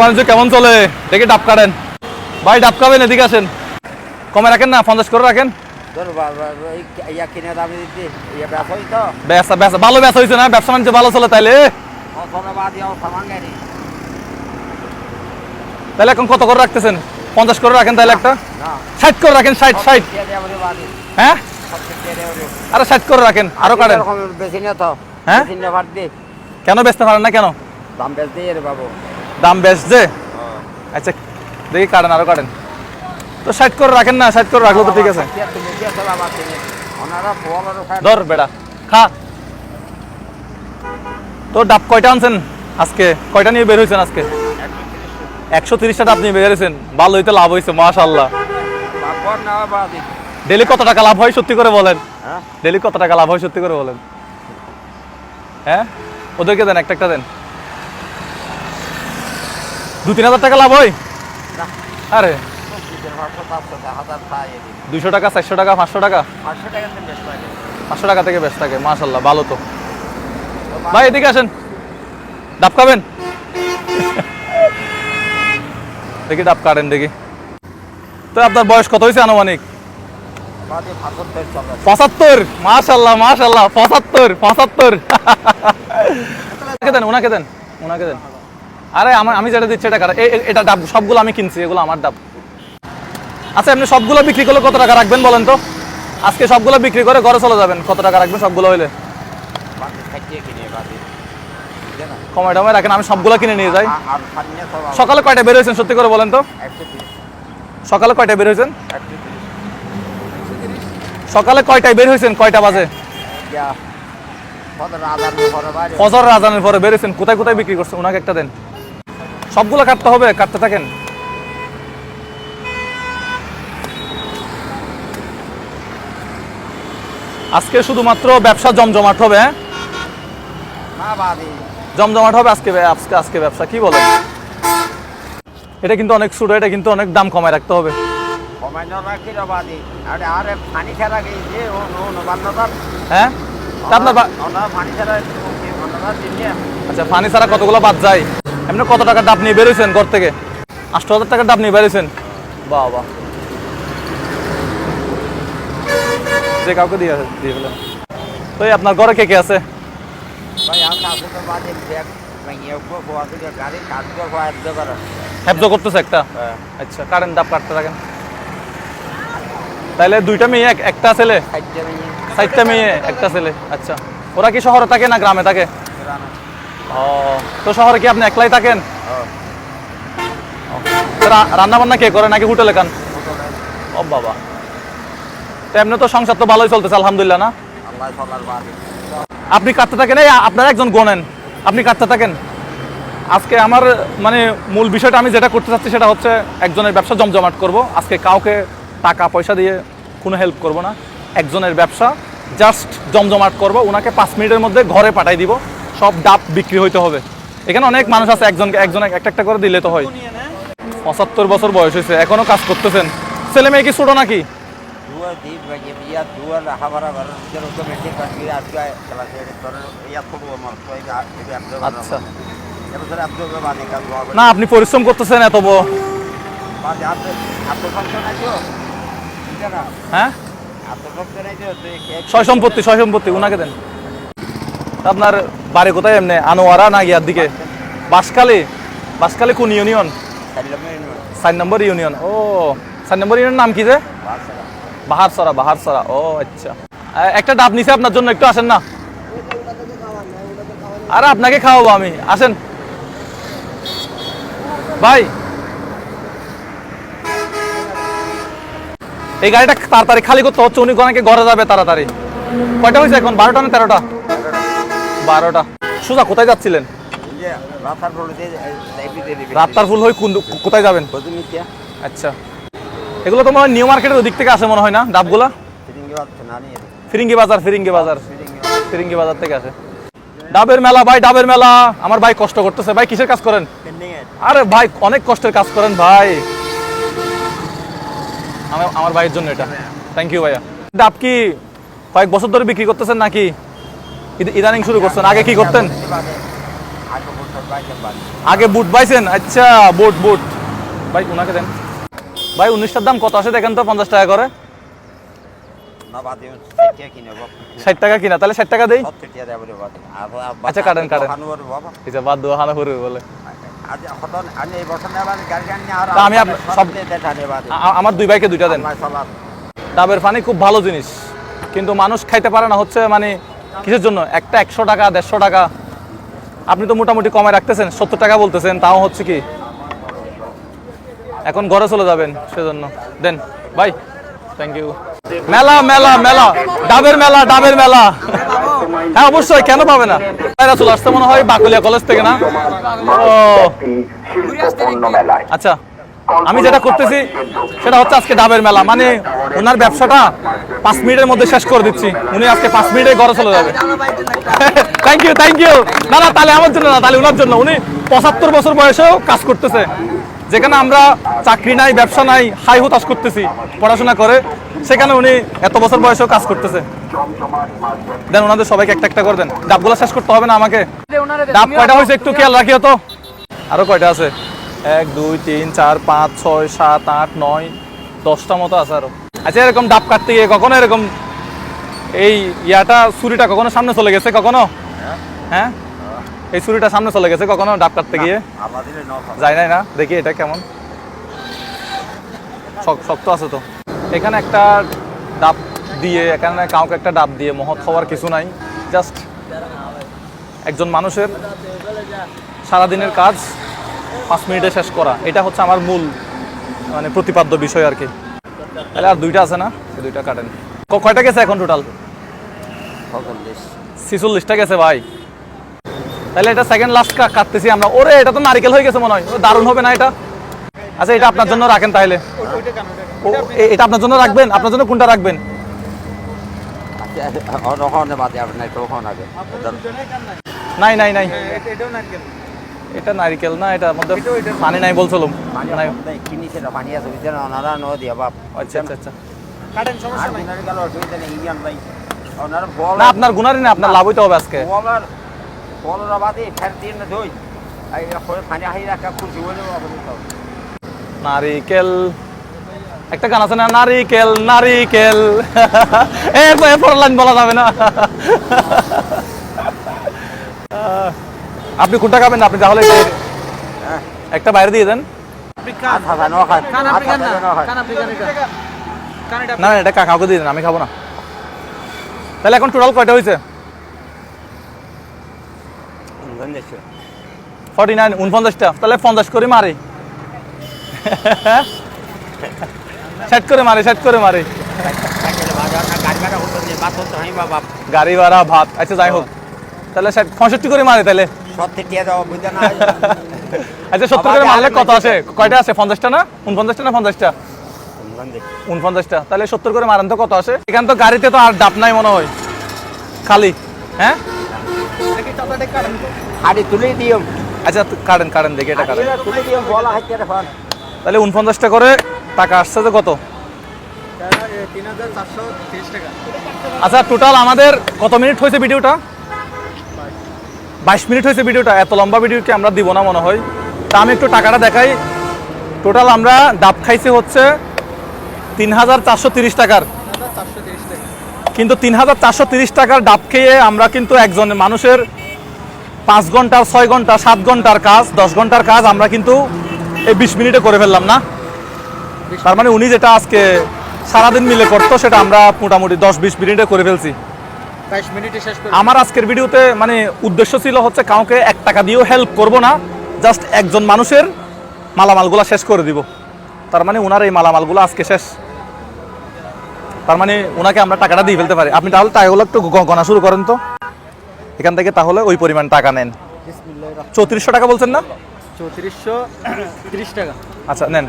বাণিজ্য কেমন চলে? দেখি ডাব কাটেন। ভাই ডাব খাবেন এদিকে আসেন। কমে রাখেন না পঞ্চাশ করে রাখেন। ভালো ব্যবসা হয়েছে না? ব্যবসা বাণিজ্য ভালো চলে তাইলে? তাহলে এখন কত করে রাখতেছেন? পঞ্চাশ করে রাখেন তাহলে একটা? ষাট করে রাখেন ষাট ষাট। হ্যাঁ? আরে ষাট করে রাখেন আরও কাটেন। বেশি না তো? হ্যাঁ? কেন বেচতে পারেন না কেন? দাম রে বাবু। দাম বেচছে আচ্ছা দেখি কাটেন আরও কাটেন। তো ষাট করে রাখেন না সাইড করে রাখল তো ঠিক আছে। ধর বেটা খা। তো ডাব কয়টা আনছেন আজকে? কয়টা নিয়ে বের হয়েছেন আজকে? একশো তিরিশটা ডাব নিয়ে বের হয়েছেন। ভালো হইতে লাভ হয়েছে মাশাল্লাহ ডেলি কত টাকা লাভ হয় সত্যি করে বলেন? হ্যাঁ। ডেলি কত টাকা লাভ হয় সত্যি করে বলেন। হ্যাঁ? ওদেরকে দেন একটা একটা দেন। দু তিন হাজার টাকা লাভ হয়? আরে। পাঁচশো টাকা চারশো টাকা পাঁচশো টাকা? পাঁচশো টাকা থেকে বেশ থাকে মাশাল্লাহ ভালো তো। ভাই এদিকে আসেন। ডাব খাবেন? দেখি ডাব কাটেন দেখি। তো আপনার বয়স কত হয়েছে আনুমানিক? পাঁচাত্তর মাশাল্লাহ মাশাল্লাহ পঁচাত্তর পঁচাত্তর। ওনাকে দেন ওনাকে দেন ওনাকে দেন। আরে আমার আমি যেটা দিচ্ছি এটা কারা এটা ডাব সবগুলো আমি কিনছি এগুলো আমার ডাব। আচ্ছা এমনি সবগুলো বিক্রি করলে কত টাকা রাখবেন বলেন তো? আজকে সবগুলো বিক্রি করে ঘরে চলে যাবেন কত টাকা রাখবেন সবগুলো হইলে? কমায় টমায় রাখেন আমি সবগুলো কিনে নিয়ে যাই। সকালে কয়টা বের হয়েছেন সত্যি করে বলেন তো? সকালে কয়টা বের হয়েছেন? সকালে কয়টায় বের হয়েছেন কয়টা বাজে? ফজর রাজানের পরে বের হয়েছেন কোথায় কোথায় বিক্রি করছেন? ওনাকে একটা দেন। সবগুলো কাটতে হবে কাটতে থাকেন। আজকে শুধুমাত্র ব্যবসা জমজমাট হবে হ্যাঁ? জমজমাট হবে আজকে আজকে আজকে ব্যবসা কি বলেন? এটা কিন্তু অনেক ছোট এটা কিন্তু অনেক দাম কমায় রাখতে হবে। হ্যাঁ? আপনার আচ্ছা ফানি ছাড়া কতগুলো বাদ যায়? এমনি কত টাকার ডাব নিয়ে বেরোইছেন ঘর থেকে? আষ্ট হাজার টাকার ডাব নিয়ে বেরোইছেন? বাহ বাহ যে কাউকে দিয়ে দিয়ে ফেলেন। তো আপনার ঘরে কে কে আছে? করতেছে একটা? আচ্ছা কারেন ডাব কাটতে থাকেন। দুইটা মেয়ে এক- একটা ছেলে? চারটা মেয়ে। একটা ছেলে। আচ্ছা ওরা কি শহরে থাকে না গ্রামে থাকে? ও তো শহরে কি আপনি একলাই থাকেন? রান্না বান্না কে করে নাকি হোটেলে খান? ও বাবা। তো এমনি তো সংসার তো ভালোই চলতেছে আলহামদুলিল্লাহ না? আপনি কাটতে থাকেন? এই আপনার একজন গোনেন। আপনি কাটতে থাকেন? আজকে আমার মানে মূল বিষয়টা আমি যেটা করতে চাচ্ছি সেটা হচ্ছে একজনের ব্যবসা জমজমাট করব। আজকে কাউকে টাকা পয়সা দিয়ে কোনো হেল্প করব না। একজনের ব্যবসা জাস্ট জমজমাট করব। ওনাকে পাঁচ মিনিটের মধ্যে ঘরে পাঠাই দিব। সব ডাব বিক্রি হইতে হবে। এখানে অনেক মানুষ আছে একজনকে একজন একটা একটা করে দিলে তো হয়। পঁচাত্তর বছর বয়স হয়েছে এখনও কাজ করতেছেন। ছেলে মেয়ে কি ছোট নাকি? আচ্ছা। না আপনি পরিশ্রম করতেছেন এত হ্যাঁ? সয় সম্পত্তি সয় সম্পত্তি ওনাকে দেন। আপনার বাড়ি কোথায় এমনি? আনোয়ারা না ইয়ার দিকে? বাসকালি বাসকালি কোন ইউনিয়ন? সাত নম্বর ইউনিয়ন। ও সাত নম্বর ইউনিয়ন নাম কি যে। বাহারসরা বাহারসরা ও আচ্ছা। একটা ডাব নিছে আপনার জন্য একটু আসেন না। আরে আপনাকে খাওয়াবো আমি। আসেন। ভাই। এই গাড়িটা তাড়াতাড়ি খালি করতে হচ্ছে উনি অনেকে ঘরে যাবে তাড়াতাড়ি। কয়টা হয়েছে এখন? বারোটা না তেরোটা? বারোটা। সুজা কোথায় যাচ্ছিলেন? এই রাতার বলতে লাইব্রেরি দিবি রাত্তার ফুল হয়ে কোন- কোথায় যাবেন? আচ্ছা। এগুলো তো মনে হয় নিউ মার্কেটের ওদিক থেকে আসে মনে হয় না? ডাবগুলা? ফিরিঙ্গি বাজার ফিরিঙ্গি বাজার ফিরিঙ্গি ফিরিঙ্গি বাজার থেকে আসে। ডাবের মেলা ভাই ডাবের মেলা। আমার ভাই কষ্ট করতেছে। ভাই কিসের কাজ করেন? আরে ভাই অনেক কষ্টের কাজ করেন ভাই। আমার আমার ভাইয়ের জন্য এটা। থ্যাংক ইউ ভাইয়া। ডাব কি কয়েক বছর ধরে বিক্রি করতেছেন নাকি? ইদানিং শুরু করছেন। আগে কি করতেন? আগে বুট পাইছেন আচ্ছা বুট বুট। ভাই ওনাকে দেন। ভাই উনিশটার দাম কত আসে? দেখেন তো পঞ্চাশ টাকা করে। ষাট টাকা কিনা? তাহলে ষাট টাকা দেই। আচ্ছা, কাটেন, কাটেন। বাবা বাদ দেওয়া হানা করে বলে। আমি আমার দুই ভাইকে দুইটা দেন। ডাবের পানি খুব ভালো জিনিস। কিন্তু মানুষ খাইতে পারে না হচ্ছে মানে কিসের জন্য? একটা একশো টাকা দেড়শো টাকা। আপনি তো মোটামুটি কমে রাখতেছেন সত্তর টাকা বলতেছেন তাও হচ্ছে কি? এখন ঘরে চলে যাবেন সেজন্য। দেন ভাই থ্যাংক ইউ মেলা মেলা মেলা ডাবের মেলা ডাবের মেলা। হ্যাঁ অবশ্যই কেন পাবে না? এরা চলে আসতে মনে হয় বাকুলিয়া কলেজ থেকে না? ও। আচ্ছা। আমি যেটা করতেছি সেটা হচ্ছে আজকে ডাবের মেলা। মানে ওনার ব্যবসাটা পাঁচ মিনিটের মধ্যে শেষ করে দিচ্ছি। উনি আজকে পাঁচ মিনিটে ঘরে চলে যাবে। থ্যাংক ইউ থ্যাংক ইউ না না তাহলে আমার জন্য না তাহলে ওনার জন্য। উনি পঁচাত্তর বছর বয়সেও কাজ করতেছে। যেখানে আমরা চাকরি নাই ব্যবসা নাই হাই হতাশ করতেছি পড়াশোনা করে সেখানে উনি এত বছর বয়সেও কাজ করতেছে। দেন ওনাদের সবাইকে একটা একটা করে দেন। ডাবগুলো শেষ করতে হবে না আমাকে। ডাব কয়টা হয়েছে একটু খেয়াল রাখিও তো। আরও কয়টা আছে? এক দুই তিন চার পাঁচ ছয় সাত আট নয় দশটা মতো আছে আরও। আচ্ছা এরকম ডাব কাটতে গিয়ে কখনো এরকম এই ইয়াটা ছুরিটা কখনো সামনে চলে গেছে কখনো? হ্যাঁ? এই ছুরিটা সামনে চলে গেছে কখনো ডাব কাটতে গিয়ে? যায় নাই না? দেখি এটা কেমন। শক- শক্ত আছে তো। এখানে একটা ডাব দিয়ে এখানে কাউকে একটা ডাব দিয়ে মহৎ হওয়ার কিছু নাই। জাস্ট একজন মানুষের সারাদিনের কাজ। পাঁচ মিনিটে শেষ করা এটা হচ্ছে আমার মূল মানে প্রতিপাদ্য বিষয় আর কি তাহলে আর দুইটা আছে না দুইটা কাটেন কয়টা গেছে এখন টোটাল ছিচল্লিশটা গেছে ভাই তাহলে এটা সেকেন্ড লাস্ট কাটতেছি আমরা ওরে এটা তো নারিকেল হয়ে গেছে মনে হয় দারুণ হবে না এটা আচ্ছা এটা আপনার জন্য রাখেন তাহলে এটা আপনার জন্য রাখবেন আপনার জন্য কোনটা রাখবেন নাই নাই নাই এটা নারিকেল না এটার মধ্যে পানি নাই বলছিলাম নাই। পানি আছে বুঝছেন? ওনারা ন দিয়া বাপ আচ্ছা আচ্ছা। আচ্ছা অসুবিধা নেই। ইয়ান ভাই। ওনারা বল না আপনার গুনারই না আপনার লাভ হইতে হবে আজকে। বলার বলার বাদে ফের দিয়ে না ধুই। এই করে পানি হাই রাখা খুশি হলে নারিকেল। একটা গান আছে না নারিকেল নারিকেল। এ পরের লাইন বলা যাবে না। আপনি কোনটা খাবেন না আপনি তাহলে হ্যাঁ। একটা বাইরে দিয়ে দেন। না না এটা কা- কাউকে দিয়ে দেন আমি খাব না। তাহলে এখন টোটাল কয়টা হয়েছে? ফর্টি নাইন উনপঞ্চাশটা। তাহলে পঞ্চাশ করে মারি। সেট করে মারি সেট করে মারি। গাড়ি ভাড়া ভাত। আচ্ছা যাই হোক। তাহলে ষাট পঁয়ষট্টি করে মারে তাহলে। আচ্ছা সত্তর করে মারলে কত আসে কয়টা আছে? পঞ্চাশটা না? উনপঞ্চাশটা না পঞ্চাশটা? উনপঞ্চাশটা। তাহলে সত্তর করে মারেন তো কত আসে এখান তো গাড়িতে তো আর ডাব নাই মনে হয়। খালি। হ্যাঁ? হাড়ি তুলে দিও। আচ্ছা তো কাটেন কাটেন দেখি এটা কাটেন। তাহলে উনপঞ্চাশটা করে টাকা আসছে যে কত? আচ্ছা টোটাল আমাদের কত মিনিট হয়েছে ভিডিওটা? বাইশ মিনিট হয়েছে ভিডিওটা, এত লম্বা ভিডিও কি আমরা দিব না মনে হয়? তা আমি একটু টাকাটা দেখাই। টোটাল আমরা ডাব খাইছি হচ্ছে তিন হাজার চারশো তিরিশ টাকার। কিন্তু তিন হাজার চারশো তিরিশ টাকার ডাব খেয়ে আমরা কিন্তু একজন মানুষের পাঁচ ঘণ্টার ছয় ঘণ্টা, সাত ঘণ্টার কাজ, দশ ঘণ্টার কাজ আমরা কিন্তু এই বিশ মিনিটে করে ফেললাম না? তার মানে উনি যেটা আজকে সারাদিন মিলে করতো, সেটা আমরা মোটামুটি দশ, বিশ মিনিটে করে ফেলছি বাইশ মিনিটে শেষ করে আমার আজকের ভিডিওতে মানে উদ্দেশ্য ছিল হচ্ছে কাউকে এক টাকা দিয়েও হেল্প করব না জাস্ট একজন মানুষের মালামালগুলো শেষ করে দিব। তার মানে ওনার এই মালামালগুলো আজকে শেষ। তার মানে ওনাকে আমরা টাকাটা দিয়ে ফেলতে পারি। আপনি তাহলে টাকাগুলো একটু গণা শুরু করেন তো। এখান থেকে তাহলে ওই পরিমাণ টাকা নেন। চৌত্রিশশো টাকা বলছেন না? চৌত্রিশশো তিরিশ টাকা। আচ্ছা নেন।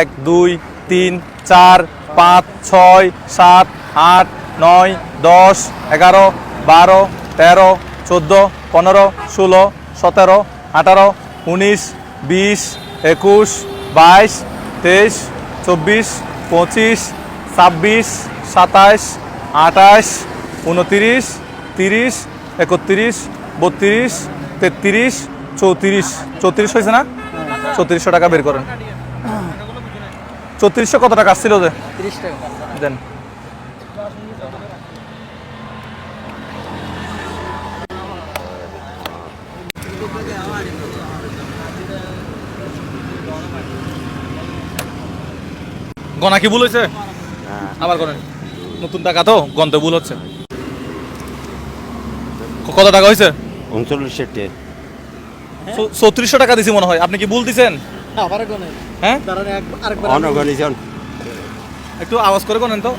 এক দুই তিন চার পাঁচ ছয় সাত আট নয় দশ এগারো বারো তেরো চোদ্দ পনেরো ষোলো সতেরো আঠারো উনিশ বিশ একুশ বাইশ তেইশ চব্বিশ পঁচিশ ছাব্বিশ সাতাশ আঠাশ উনতিরিশ তিরিশ একত্রিশ বত্রিশ তেত্রিশ চৌত্রিশ। চৌত্রিশ হয়েছে না? চৌত্রিশশো টাকা বের করেন। চৌত্রিশশো কত টাকা? আসছিল যে? দেন। গনা কি ভুল হয়েছে? আবার করেন নতুন টাকা তো গন্তে ভুল হচ্ছে। কত টাকা হয়েছে? উনচল্লিশ চৌত্রিশশো টাকা দিছি মনে হয়। আপনি কি ভুল দিছেন? হ্যাঁ? একটু আওয়াজ করে কোনেন তো।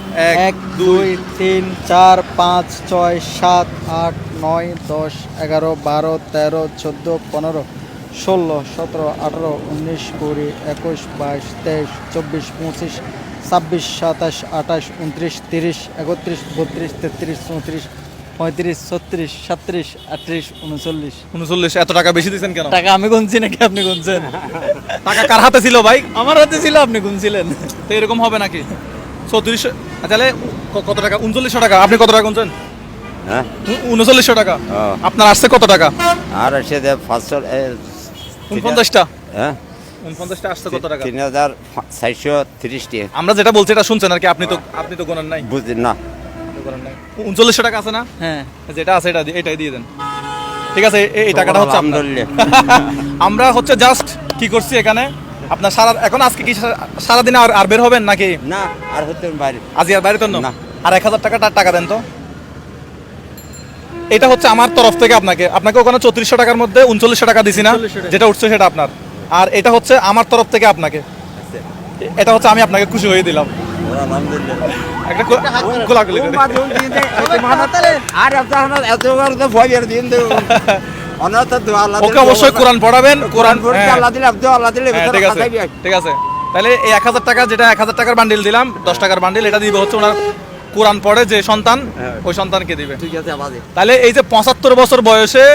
এক দুই তিন চার পাঁচ ছয় সাত আট নয় দশ এগারো বারো তেরো চোদ্দ পনেরো। ষোলো সতেরো আঠারো উনিশ কুড়ি একুশ বাইশ তেইশ চব্বিশ পঁচিশ ছাব্বিশ সাতাশ আঠাশ উনত্রিশ তিরিশ একত্রিশ বত্রিশ তেত্রিশ চৌত্রিশ পঁয়ত্রিশ ছত্রিশ সাতত্রিশ আটত্রিশ উনচল্লিশ। উনচল্লিশ এত টাকা বেশি দিছেন কেন? টাকা আমি গুনছি নাকি আপনি গুনছেন? টাকা কার হাতে ছিল ভাই? আমার হাতে ছিল আপনি গুনছিলেন। তো এরকম হবে নাকি? চৌত্রিশশো তাহলে কত টাকা? উনচল্লিশশো টাকা। আপনি কত টাকা গুনছেন? হ্যাঁ? উনচল্লিশশো টাকা। আপনার আসছে কত টাকা? আর এসে দে পাঁচশো উনপঞ্চাশটা হ্যাঁ? উনপঞ্চাশটা আসছে কত টাকা? তিন হাজার চারশো তিরিশ টাকা আমরা যেটা বলছি এটা শুনছেন আর কি আপনি তো আপনি তো গোনার নাই। বুঝলেন না। আপনি গোনার নাই। উনচল্লিশশো টাকা আছে না? হ্যাঁ। যেটা আছে এটা এটাই দিয়ে দেন। ঠিক আছে এই- টাকাটা হচ্ছে আমরা হচ্ছে জাস্ট কি করছি এখানে? আপনার সারা এখন আজকে কি সারা- সারাদিনে আর আর বের হবেন নাকি? না আর হচ্ছে বাইরে। আজকে আর বাইরে তো না। আর এক হাজার টাকা তার টাকা দেন তো। এটা হচ্ছে আমার তরফ থেকে আপনাকে। আপনাকে ওখানে চৌত্রিশশো টাকার মধ্যে উনচল্লিশশো টাকা দিছি না। যেটা উঠছে সেটা আপনার। আর এটা হচ্ছে আমার তরফ থেকে আপনাকে। এটা হচ্ছে আমি আপনাকে খুশি হয়ে দিলাম। একটা গোলাগুলি করে। আর এত এত তো ভয় দিন দেব। অনাথ আল্লাহ ওকে অবশ্যই কোরআন পড়াবেন। কোরআন কোরআন। আল্লাহ দিলে আব্দু আল্লাহ দিলে ঠিক আছে। ঠিক আছে। তাহলে এই এক হাজার টাকা যেটা এক হাজার টাকার বান্ডিল দিলাম দশ টাকার বান্ডিল এটা দিবে হচ্ছে ওনার কোরআন পড়ে যে সন্তান হ্যাঁ। ওই সন্তানকে দিবে। ঠিক আছে তাহলে এই যে পঁচাত্তর বছর বয়সে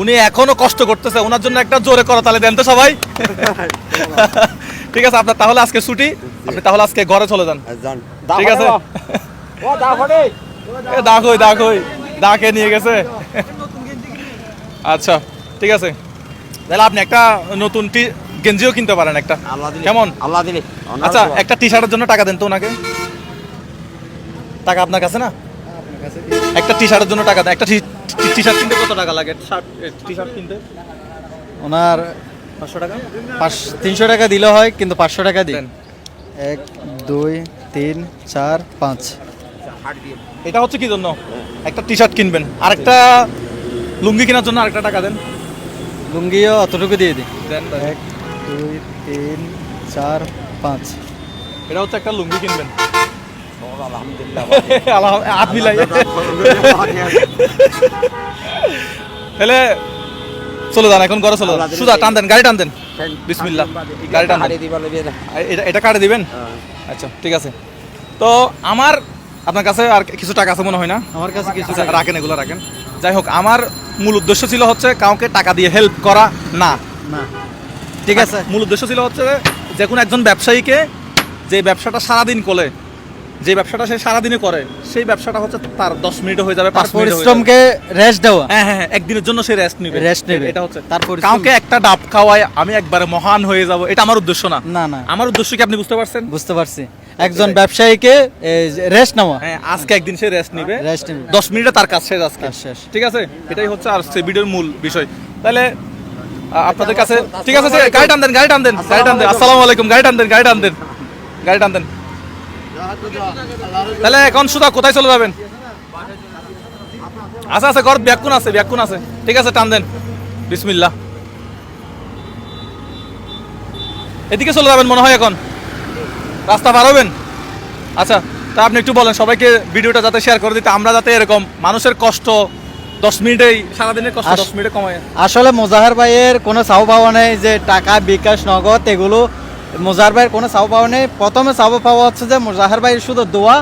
উনি এখনও কষ্ট করতেছে ওনার জন্য একটা জোরে করো তাহলে দেন তো সবাই। ঠিক আছে আপনার তাহলে আজকে ছুটি আপনি তাহলে আজকে ঘরে চলে যান। যান। ঠিক আছে? ও দা দাগ হই দাগ হই। দাকে নিয়ে গেছে। আচ্ছা ঠিক আছে। তাহলে আপনি একটা নতুন টি গেঞ্জিও কিনতে পারেন একটা। আল্লাহ দিলে। কেমন? আল্লাহ দিলে। আচ্ছা একটা টি শার্টের জন্য টাকা দেন তো ওনাকে। টাকা আপনার কাছে না? একটা টি শার্টের জন্য টাকা দেন একটা টি শার্ট কিনতে কত টাকা লাগে? শার্ট টি শার্ট কিনতে? ওনার পাঁচশো টাকা? পাঁচ তিনশো টাকা দিলে হয় কিন্তু পাঁচশো টাকা দিন। এক দুই তিন চার পাঁচ। এটা হচ্ছে কি জন্য? একটা টি শার্ট কিনবেন। আরেকটা লুঙ্গি কেনার জন্য আরেকটা টাকা দেন। লুঙ্গিও অতটুকু দিয়ে দেন। এক দুই তিন চার পাঁচ। এটা হচ্ছে একটা লুঙ্গি কিনবেন। হাত মিলাই তাহলে চলে যান এখন ঘরে চলে যান। টান দেন গাড়ি টান দেন। বিসমিল্লাহ। গাড়ি টান এটা এটা কাটে দিবেন? আচ্ছা ঠিক আছে। তো আমার আপনার কাছে আর কিছু টাকা আছে মনে হয় না? আমার কাছে কিছু আচ্ছা, রাখেন এগুলো রাখেন। যাই হোক আমার মূল উদ্দেশ্য ছিল হচ্ছে কাউকে টাকা দিয়ে হেল্প করা না। না। ঠিক আছে? মূল উদ্দেশ্য ছিল হচ্ছে যে কোনো একজন ব্যবসায়ীকে যে ব্যবসাটা সারাদিন করে যে ব্যবসাটা সে সারাদিনে করে সেই ব্যবসাটা হচ্ছে তার দশ মিনিটে হয়ে যাবে পাঁচ। পরিশ্রমকে রেস্ট দেওয়া। হ্যাঁ হ্যাঁ হ্যাঁ, একদিনের জন্য সে রেস্ট নেবে। রেস্ট নেবে। এটা হচ্ছে। তার পরিশ্রম- কাউকে একটা ডাব খাওয়ায় আমি একবারে মহান হয়ে যাব এটা আমার উদ্দেশ্য না। না না। আমার উদ্দেশ্য কি আপনি বুঝতে পারছেন? বুঝতে পারছি। একজন ব্যবসায়ীকে রেস্ট নেওয়া। হ্যাঁ আজকে একদিন সে রেস্ট নিবে। রেস্ট নেবে। দশ মিনিটে তার কাজ শেষ আজকে। শেষ। ঠিক আছে? এটাই হচ্ছে আর সে ভিডিওর মূল বিষয়। তাহলে আপনাদের কাছে ঠিক আছে ঠিক আছে, গাড়ি টান দেন গাড়ি টান দেন গাড়ি টান দেন। আসসালামু আলাইকুম গাড়ি টান দেন গাড়ি টান দেন গাড়ি টান দেন। তাহলে এখন সুদা কোথায় চলে যাবেন? আচ্ছা আচ্ছা ঘর ব্যাকুন আছে ব্যাকুন আছে। ঠিক আছে টান দেন। বিসমিল্লাহ। এদিকে চলে যাবেন মনে হয় এখন। রাস্তা পার হবেন? আচ্ছা তা আপনি একটু বলেন সবাইকে ভিডিওটা যাতে শেয়ার করে দিতে আমরা যাতে এরকম মানুষের কষ্ট দশ মিনিটেই সারাদিনের কষ্ট দশ মিনিটে কমায় আসলে মোজাহার ভাইয়ের কোনো পাওয়া নেই যে টাকা বিকাশ নগদ এগুলো মোজাহার ভাইয়ের কোনো চাও পাওয়া নেই। প্রথমে চাও পাওয়া হচ্ছে যে মোজাহার ভাইয়ের শুধু দোয়া